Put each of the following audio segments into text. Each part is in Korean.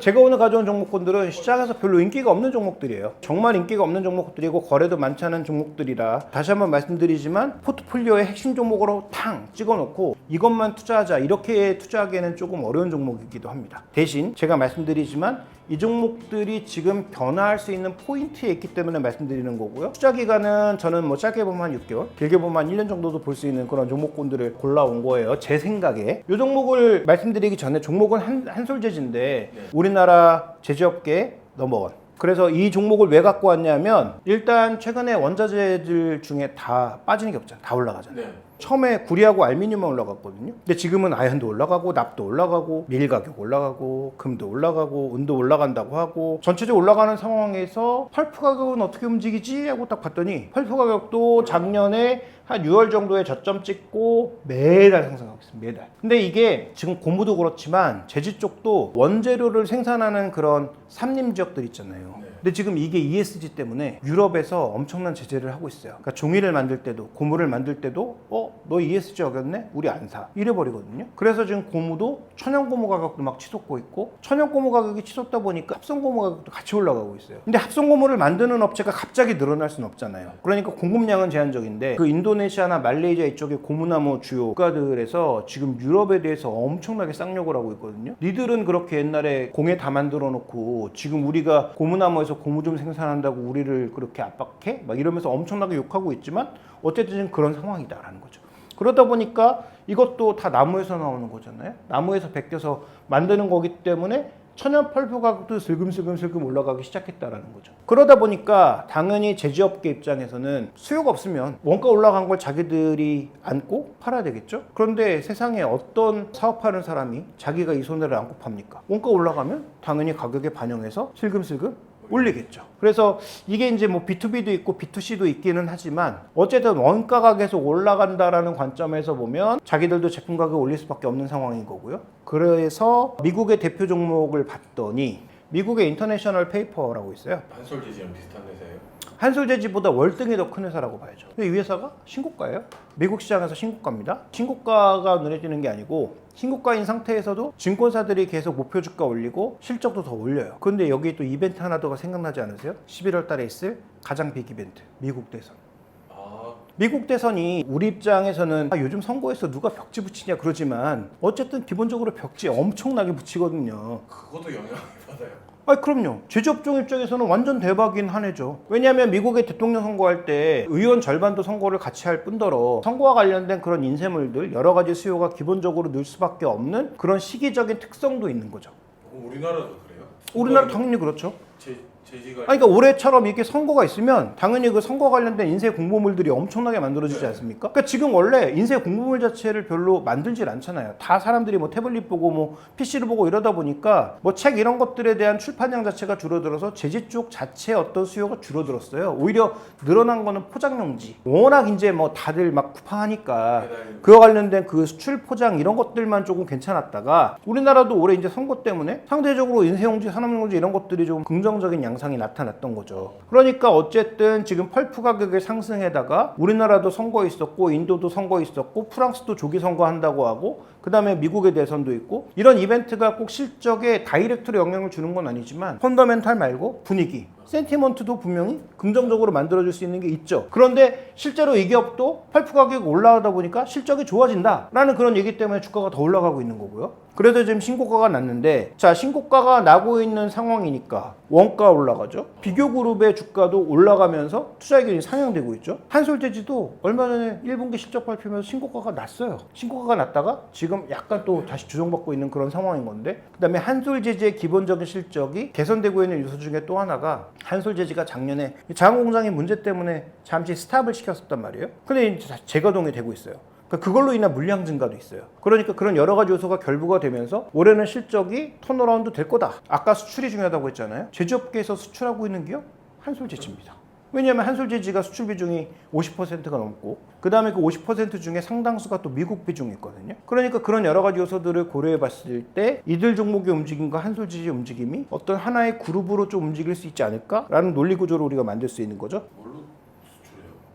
제가 오늘 가져온 종목군들은 시장에서 별로 인기가 없는 종목들이에요. 정말 인기가 없는 종목들이고 거래도 많지 않은 종목들이라 다시 한번 말씀드리지만 포트폴리오의 핵심 종목으로 탕 찍어놓고 이것만 투자하자 이렇게 투자하기에는 조금 어려운 종목이기도 합니다. 대신 제가 말씀드리지만 이 종목들이 지금 변화할 수 있는 포인트에 있기 때문에 말씀드리는 거고요. 투자 기간은 저는 뭐 짧게 보면 한 6개월, 길게 보면 한 1년 정도도 볼 수 있는 그런 종목군들을 골라온 거예요. 제 생각에. 이 종목을 말씀드리기 전에 종목은 한, 한솔제지인데 우리나라 제조업계 넘버원. 그래서 이 종목을 왜 갖고 왔냐면 일단 최근에 원자재들 중에 다 빠지는 게 없잖아요. 다 올라가잖아요. 네. 처음에 구리하고 알루미늄만 올라갔거든요. 근데 지금은 아연도 올라가고 납도 올라가고 밀 가격 올라가고 금도 올라가고 은도 올라간다고 하고 전체적으로 올라가는 상황에서 펄프 가격은 어떻게 움직이지 하고 딱 봤더니 펄프 가격도 작년에 한 6월 정도에 저점 찍고 매달 상승하고 있습니다. 매달. 근데 이게 지금 고무도 그렇지만 제지 쪽도 원재료를 생산하는 그런 삼림 지역들 있잖아요. 네. 근데 지금 이게 ESG 때문에 유럽에서 엄청난 제재를 하고 있어요. 그러니까 종이를 만들 때도 고무를 만들 때도 어 너 ESG 어겼네? 우리 안 사. 이래 버리거든요. 그래서 지금 고무도 천연 고무 가격도 막 치솟고 있고 천연 고무 가격이 치솟다 보니까 합성 고무 가격도 같이 올라가고 있어요. 근데 합성 고무를 만드는 업체가 갑자기 늘어날 수는 없잖아요. 그러니까 공급량은 제한적인데 그 인도 네시아나 말레이시아 이쪽에 고무나무 주요 국가들에서 지금 유럽에 대해서 엄청나게 쌍욕을 하고 있거든요. 니들은 그렇게 옛날에 공에 다 만들어 놓고 지금 우리가 고무나무에서 고무 좀 생산한다고 우리를 그렇게 압박해? 막 이러면서 엄청나게 욕하고 있지만 어쨌든 그런 상황이다라는 거죠. 그러다 보니까 이것도 다 나무에서 나오는 거잖아요. 나무에서 베껴서 만드는 거기 때문에 천연 펄프 가격도 슬금슬금슬금 올라가기 시작했다라는 거죠. 그러다 보니까 당연히 제조업계 입장에서는 수요가 없으면 원가 올라간 걸 자기들이 안고 팔아야 되겠죠. 그런데 세상에 어떤 사업하는 사람이 자기가 이 손해를 안고 팝니까? 원가 올라가면 당연히 가격에 반영해서 슬금슬금 올리겠죠. 그래서 이게 이제 뭐 B2B도 있고 B2C도 있기는 하지만 어쨌든 원가가 계속 올라간다라는 관점에서 보면 자기들도 제품 가격 올릴 수밖에 없는 상황인 거고요. 그래서 미국의 대표 종목을 봤더니 미국의 인터내셔널 페이퍼라고 있어요. 한솔 지지랑 비슷한 회사예요. 한솔제지보다 월등히 더 큰 회사라고 봐야죠. 근데 이 회사가 신고가예요. 미국 시장에서 신고가입니다. 신고가가 눈에 띄는 게 아니고 신고가인 상태에서도 증권사들이 계속 목표 주가 올리고 실적도 더 올려요. 근데 여기 또 이벤트 하나 더가 생각나지 않으세요? 11월 달에 있을 가장 빅 이벤트 미국 대선. 아, 미국 대선이 우리 입장에서는 아, 요즘 선거에서 누가 벽지 붙이냐 그러지만 어쨌든 기본적으로 벽지 엄청나게 붙이거든요. 그것도 영향을 받아요. 아 그럼요. 제조업종 입장에서는 완전 대박인 한 해죠. 왜냐하면 미국의 대통령 선거할 때 의원 절반도 선거를 같이 할 뿐더러 선거와 관련된 그런 인쇄물들 여러 가지 수요가 기본적으로 늘 수밖에 없는 그런 시기적인 특성도 있는 거죠. 그럼 우리나라도 그래요? 우리나라 당연히 그렇죠. 제 아니, 그러니까 올해처럼 이렇게 선거가 있으면 당연히 그 선거 관련된 인쇄 공보물들이 엄청나게 만들어지지 않습니까? 그러니까 지금 원래 인쇄 공보물 자체를 별로 만들질 않잖아요. 다 사람들이 뭐 태블릿 보고 뭐 PC를 보고 이러다 보니까 뭐 책 이런 것들에 대한 출판량 자체가 줄어들어서 제지 쪽 자체 어떤 수요가 줄어들었어요. 오히려 늘어난 거는 포장용지. 워낙 이제 뭐 다들 막 쿠팡하니까 그와 관련된 그 수출 포장 이런 것들만 조금 괜찮았다가 우리나라도 올해 이제 선거 때문에 상대적으로 인쇄용지, 산업용지 이런 것들이 좀 긍정적인 양 상이 나타났던 거죠. 그러니까 어쨌든 지금 펄프 가격의 상승에다가 우리나라도 선거 있었고 인도도 선거 있었고 프랑스도 조기 선거 한다고 하고 그 다음에 미국의 대선도 있고 이런 이벤트가 꼭 실적에 다이렉트로 영향을 주는 건 아니지만 펀더멘탈 말고 분위기 센티먼트도 분명히 긍정적으로 만들어줄 수 있는 게 있죠. 그런데 실제로 이 기업도 펄프 가격이 올라가다 보니까 실적이 좋아진다라는 그런 얘기 때문에 주가가 더 올라가고 있는 거고요. 그래서 지금 신고가가 났는데 자 신고가가 나고 있는 상황이니까 원가 올라가죠. 비교 그룹의 주가도 올라가면서 투자 기준이 상향되고 있죠. 한솔제지도 얼마 전에 1분기 실적 발표면서 신고가가 났어요. 신고가가 났다가 지금 약간 또 다시 조정받고 있는 그런 상황인 건데 그다음에 한솔제지의 기본적인 실적이 개선되고 있는 요소 중에 또 하나가 한솔제지가 작년에 자원 공장의 문제 때문에 잠시 스탑을 시켰었단 말이에요. 근데 이제 재가동이 되고 있어요. 그러니까 그걸로 인한 물량 증가도 있어요. 그러니까 그런 여러 가지 요소가 결부가 되면서 올해는 실적이 턴어라운드 될 거다. 아까 수출이 중요하다고 했잖아요. 제조업계에서 수출하고 있는 기업 한솔제지입니다. 왜냐하면 한솔제지가 수출 비중이 50%가 넘고 그 다음에 그 50% 중에 상당수가 또 미국 비중이 있거든요. 그러니까 그런 여러 가지 요소들을 고려해 봤을 때 이들 종목의 움직임과 한솔제지의 움직임이 어떤 하나의 그룹으로 좀 움직일 수 있지 않을까라는 논리 구조를 우리가 만들 수 있는 거죠.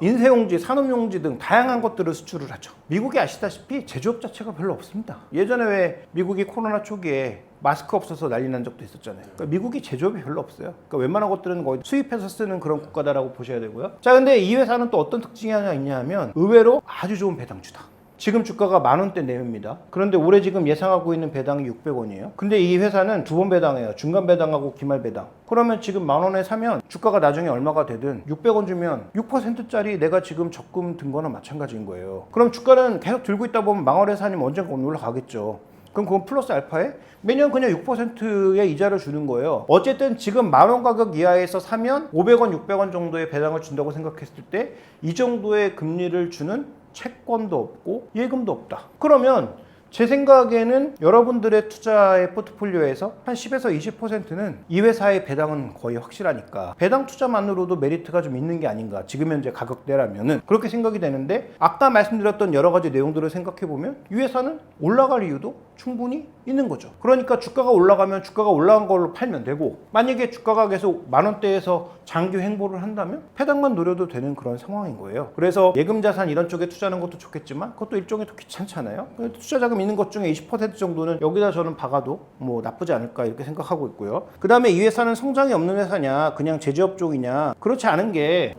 인쇄용지, 산업용지 등 다양한 것들을 수출을 하죠. 미국이 아시다시피 제조업 자체가 별로 없습니다. 예전에 왜 미국이 코로나 초기에 마스크 없어서 난리 난 적도 있었잖아요. 그러니까 미국이 제조업이 별로 없어요. 그러니까 웬만한 것들은 거의 수입해서 쓰는 그런 국가다라고 보셔야 되고요. 자, 근데 이 회사는 또 어떤 특징이 하나 있냐 하면 의외로 아주 좋은 배당주다. 지금 주가가 만 원대 내외입니다. 그런데 올해 지금 예상하고 있는 배당이 600원이에요. 근데 이 회사는 두 번 배당해요. 중간 배당하고 기말 배당. 그러면 지금 만 원에 사면 주가가 나중에 얼마가 되든 600원 주면 6%짜리 내가 지금 적금 든 거나 마찬가지인 거예요. 그럼 주가는 계속 들고 있다 보면 망원에 사면 언젠가 올라가겠죠. 그럼 그건 플러스 알파에 매년 그냥 6%의 이자를 주는 거예요. 어쨌든 지금 만 원 가격 이하에서 사면 500원, 600원 정도의 배당을 준다고 생각했을 때 이 정도의 금리를 주는 채권도 없고 예금도 없다. 그러면 제 생각에는 여러분들의 투자의 포트폴리오에서 한 10에서 20%는 이 회사의 배당은 거의 확실하니까 배당 투자만으로도 메리트가 좀 있는 게 아닌가 지금 현재 가격대라면은 그렇게 생각이 되는데 아까 말씀드렸던 여러 가지 내용들을 생각해 보면 이 회사는 올라갈 이유도 충분히 있는 거죠. 그러니까 주가가 올라가면 주가가 올라간 걸로 팔면 되고 만약에 주가가 계속 만 원대에서 장기 횡보를 한다면 배당만 노려도 되는 그런 상황인 거예요. 그래서 예금 자산 이런 쪽에 투자하는 것도 좋겠지만 그것도 일종의 또 귀찮잖아요. 투자 자금 있는 것 중에 20% 정도는 여기다 저는 박아도 뭐 나쁘지 않을까 이렇게 생각하고 있고요. 그다음에 이 회사는 성장이 없는 회사냐, 그냥 제조업 쪽이냐 그렇지 않은 게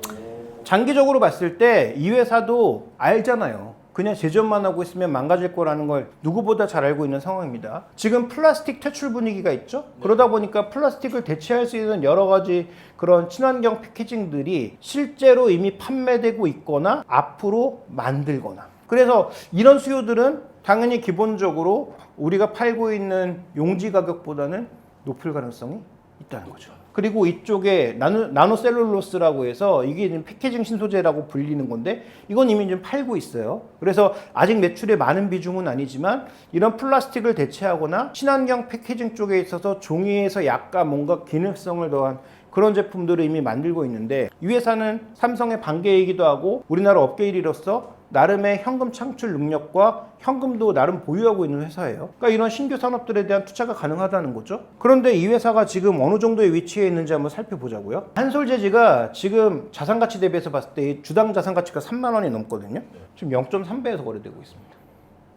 장기적으로 봤을 때 이 회사도 알잖아요. 그냥 제조업만 하고 있으면 망가질 거라는 걸 누구보다 잘 알고 있는 상황입니다. 지금 플라스틱 퇴출 분위기가 있죠? 그러다 보니까 플라스틱을 대체할 수 있는 여러 가지 그런 친환경 패키징들이 실제로 이미 판매되고 있거나 앞으로 만들거나. 그래서 이런 수요들은 당연히 기본적으로 우리가 팔고 있는 용지 가격보다는 높을 가능성이 있다는 거죠. 그리고 이쪽에 나노, 나노셀룰로스라고 해서 이게 지금 패키징 신소재라고 불리는 건데 이건 이미 좀 팔고 있어요. 그래서 아직 매출의 많은 비중은 아니지만 이런 플라스틱을 대체하거나 친환경 패키징 쪽에 있어서 종이에서 약간 뭔가 기능성을 더한 그런 제품들을 이미 만들고 있는데 이 회사는 삼성의 반개이기도 하고 우리나라 업계 1위로서 나름의 현금 창출 능력과 현금도 나름 보유하고 있는 회사예요. 그러니까 이런 신규 산업들에 대한 투자가 가능하다는 거죠. 그런데 이 회사가 지금 어느 정도의 위치에 있는지 한번 살펴보자고요. 한솔재지가 지금 자산 가치 대비해서 봤을 때 주당 자산 가치가 3만 원이 넘거든요. 지금 0.3배에서 거래되고 있습니다.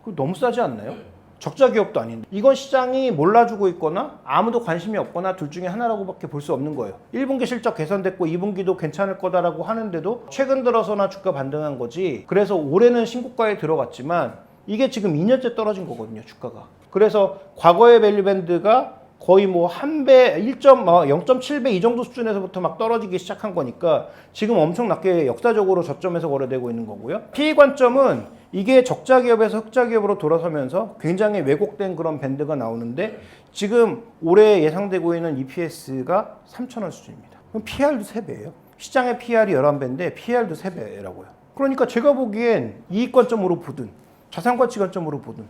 그 너무 싸지 않나요? 적자 기업도 아닌데 이건 시장이 몰라주고 있거나 아무도 관심이 없거나 둘 중에 하나라고밖에 볼 수 없는 거예요. 1분기 실적 개선됐고 2분기도 괜찮을 거다라고 하는데도 최근 들어서나 주가 반등한 거지. 그래서 올해는 신고가에 들어갔지만 이게 지금 2년째 떨어진 거거든요, 주가가. 그래서 과거의 밸류 밴드가 거의 뭐 한 배, 1. 0.7배 이 정도 수준에서부터 막 떨어지기 시작한 거니까 지금 엄청 낮게 역사적으로 저점에서 거래되고 있는 거고요. PE 관점은 이게 적자 기업에서 흑자 기업으로 돌아서면서 굉장히 왜곡된 그런 밴드가 나오는데 지금 올해 예상되고 있는 EPS가 3,000원 수준입니다. 그럼 PR도 3배예요. 시장의 PR이 11배인데 PR도 3배라고요. 그러니까 제가 보기엔 이익 관점으로 보든 자산 가치 관점으로 보든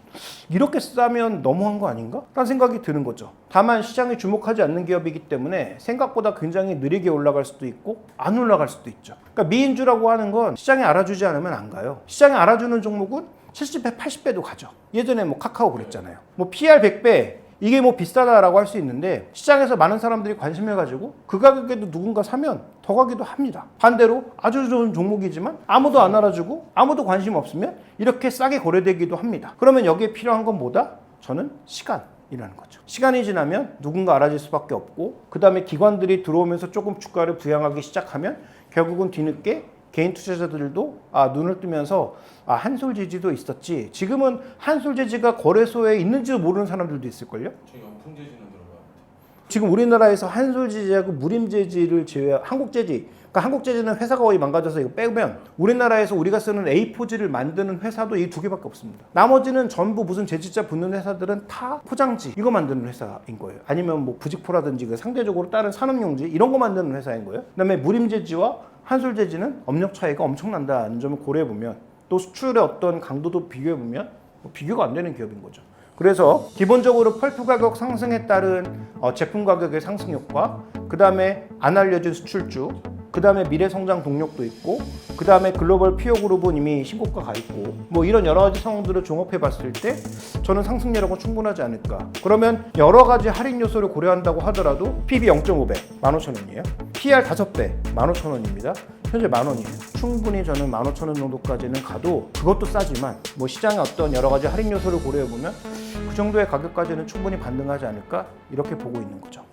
이렇게 싸면 너무한 거 아닌가? 라는 생각이 드는 거죠. 다만 시장이 주목하지 않는 기업이기 때문에 생각보다 굉장히 느리게 올라갈 수도 있고 안 올라갈 수도 있죠. 그러니까 미인주라고 하는 건 시장이 알아주지 않으면 안 가요. 시장이 알아주는 종목은 70배, 80배도 가죠. 예전에 뭐 카카오 그랬잖아요. 뭐 PR 100배 이게 뭐 비싸다라고 할 수 있는데 시장에서 많은 사람들이 관심을 가지고 그 가격에도 누군가 사면 더 가기도 합니다. 반대로 아주 좋은 종목이지만 아무도 안 알아주고 아무도 관심 없으면 이렇게 싸게 거래되기도 합니다. 그러면 여기에 필요한 건 뭐다? 저는 시간 이라는 거죠. 시간이 지나면 누군가 알아질 수밖에 없고 그 다음에 기관들이 들어오면서 조금 주가를 부양하기 시작하면 결국은 뒤늦게 개인 투자자들도 아, 눈을 뜨면서 아, 한솔지지도 있었지. 지금은 한솔지지가 거래소에 있는지도 모르는 사람들도 있을걸요? 저 영풍재지는 들어가는데. 지금 우리나라에서 한솔지지하고 무림재지를 제외 한국재지 그러니까 한국재지는 회사가 거의 망가져서 이거 빼면 우리나라에서 우리가 쓰는 A4지를 만드는 회사도 이 두 개밖에 없습니다. 나머지는 전부 무슨 재질자 붙는 회사들은 다 포장지 이거 만드는 회사인 거예요. 아니면 뭐 부직포라든지 그 상대적으로 다른 산업용지 이런 거 만드는 회사인 거예요. 그다음에 무림재지와 한솔재지는 업력 차이가 엄청난다는 점을 고려해 보면 또 수출의 어떤 강도도 비교해 보면 뭐 비교가 안 되는 기업인 거죠. 그래서 기본적으로 펄프 가격 상승에 따른 어, 제품 가격의 상승 효과, 그 다음에 안 알려진 수출주, 그 다음에 미래 성장 동력도 있고, 그 다음에 글로벌 피어 그룹은 이미 신고가 가 있고, 뭐 이런 여러 가지 상황들을 종합해 봤을 때 저는 상승률하고 충분하지 않을까. 그러면 여러 가지 할인 요소를 고려한다고 하더라도 PB 0.5배, 15,000원이에요. PR 5배 15,000원입니다. 현재 만원이에요. 충분히 저는 15,000원 정도까지는 가도 그것도 싸지만 뭐 시장의 어떤 여러 가지 할인 요소를 고려해보면 그 정도의 가격까지는 충분히 반등하지 않을까 이렇게 보고 있는 거죠.